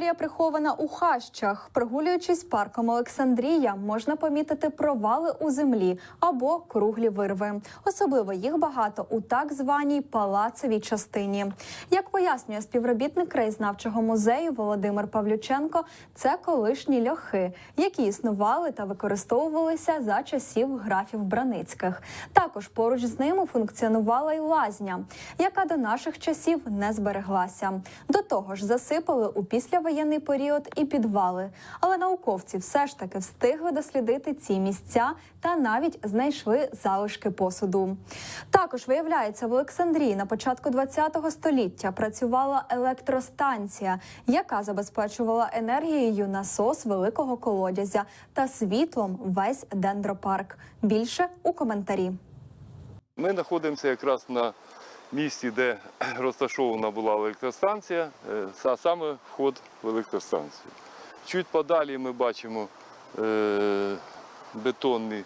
історія прихована у хащах. Прогулюючись парком Олександрія, можна помітити провали у землі або круглі вирви. Особливо їх багато у так званій палацовій частині. Як пояснює співробітник краєзнавчого музею Володимир Павлюченко, це колишні льохи, які існували та використовувалися за часів графів Браницьких. Також поруч з ними функціонувала й лазня, яка до наших часів не збереглася. До того ж, засипали у післявоєнний період і підвали. Але науковці все ж таки встигли дослідити ці місця та навіть знайшли залишки посуду. Також виявляється, в Олександрії на початку ХХ століття працювала електростанція, яка забезпечувала енергією насос великого колодязя та світлом весь дендропарк. Більше у коментарі. Ми знаходимося якраз на місці, де розташована була електростанція, е, а саме вход в електростанцію. Чуть подалі ми бачимо е, бетонні,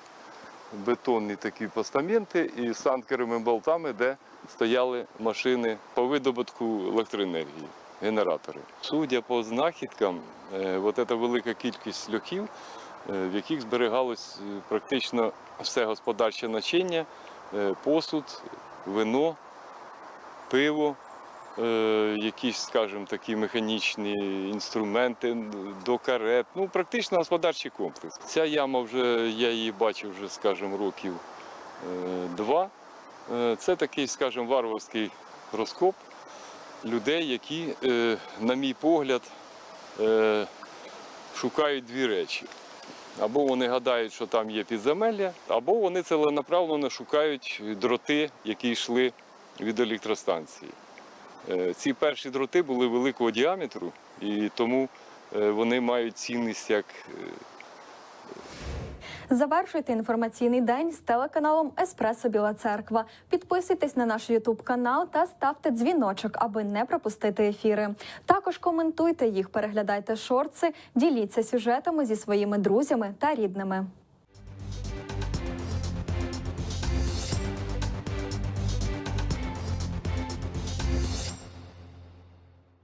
бетонні такі постаменти із санкерами болтами, де стояли машини по видобутку електроенергії, генератори. Судя по знахідкам, е, от ця велика кількість льохів, в яких зберігалось практично все господарче начиння, посуд, вино, пиво, е, якісь, скажімо, такі механічні інструменти до карет. Ну, практично господарчий комплекс. Ця яма вже, я її бачив вже, скажімо, років е, два. Е, Це такий, скажімо, варварський розкоп людей, які, на мій погляд, шукають дві речі. Або вони гадають, що там є підземелля, або вони ціленаправленно шукають дроти, які йшли від електростанції. Е, Ці перші дроти були великого діаметру, і тому е, вони мають цінність як е, Завершуйте інформаційний день з телеканалом Еспресо Біла Церква. Підписуйтесь на наш Ютуб канал та ставте дзвіночок, аби не пропустити ефіри. Також коментуйте їх, переглядайте шорти, діліться сюжетами зі своїми друзями та рідними.